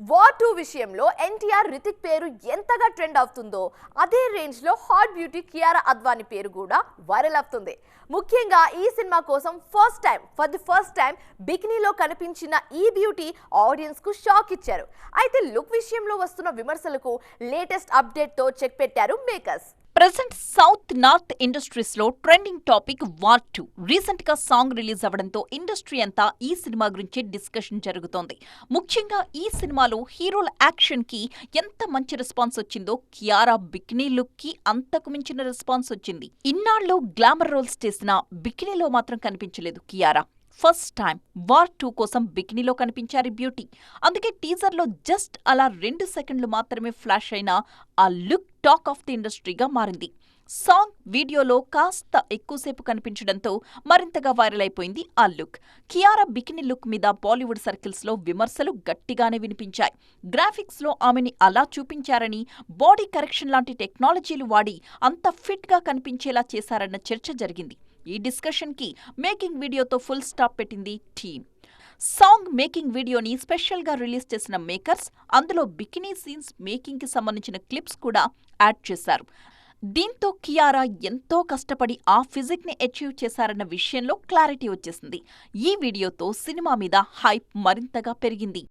War two విషయంలో ఎన్టీఆర్ రితిక్ పేరు ఎంతగా ట్రెండ్ అవుతుందో అదే రేంజ్లో హాట్ బ్యూటీ కియారా అద్వాని పేరు కూడా వైరల్ అవుతుంది. ముఖ్యంగా ఈ సినిమా కోసం first time for the first time బికినీలో కనిపించిన ఈ బ్యూటీ ఆడియన్స్కు షాక్ ఇచ్చారు. అయితే లుక్ విషయంలో వస్తున్న విమర్శలకు లేటెస్ట్ అప్డేట్తో చెక్ పెట్టారు మేకర్స్. ప్రజెంట్ సౌత్ నార్త్ ఇండస్ట్రీస్లో ట్రెండింగ్ టాపిక్ వార్ టూ. రీసెంట్గా సాంగ్ రిలీజ్ అవ్వడంతో ఇండస్ట్రీ అంతా ఈ సినిమా గురించి డిస్కషన్ జరుగుతోంది. ముఖ్యంగా ఈ సినిమాలో హీరోల యాక్షన్కి ఎంత మంచి రెస్పాన్స్ వచ్చిందో కియారా బిక్నీ లుక్కి అంతకు మించిన రెస్పాన్స్ వచ్చింది. ఇన్నాళ్ళు గ్లామర్ రోల్స్ చేసిన బికినీలో మాత్రం కనిపించలేదు Kiara. First time war two కోసం బికినీలో కనిపించారు బ్యూటీ. అందుకే టీజర్లో జస్ట్ అలా రెండు సెకండ్లు మాత్రమే ఫ్లాష్ అయిన ఆ లుక్ టాక్ ఆఫ్ ది ఇండస్ట్రీగా మారింది. సాంగ్ వీడియోలో కాస్త ఎక్కువసేపు కనిపించడంతో మరింతగా వైరల్ అయిపోయింది ఆ లుక్. కియారా బికినీ లుక్ మీద బాలీవుడ్ సర్కిల్స్లో విమర్శలు గట్టిగానే వినిపించాయి. గ్రాఫిక్స్లో ఆమెని అలా చూపించారని బాడీ కరెక్షన్ లాంటి టెక్నాలజీలు వాడి అంత ఫిట్గా కనిపించేలా చేశారన్న చర్చ జరిగింది. ఈ డిస్కషన్కి మేకింగ్ వీడియోతో ఫుల్ స్టాప్ పెట్టింది టీమ్. సాంగ్ మేకింగ్ వీడియోని స్పెషల్గా రిలీజ్ చేసిన మేకర్స్ అందులో బికినీ సీన్స్ మేకింగ్కి సంబంధించిన క్లిప్స్ కూడా యాడ్ చేశారు. దీంతో కియారా ఎంతో కష్టపడి ఆ ఫిజిక్ని అచీవ్ చేశారన్న విషయంలో క్లారిటీ వచ్చేసింది. ఈ వీడియోతో సినిమా మీద హైప్ మరింతగా పెరిగింది.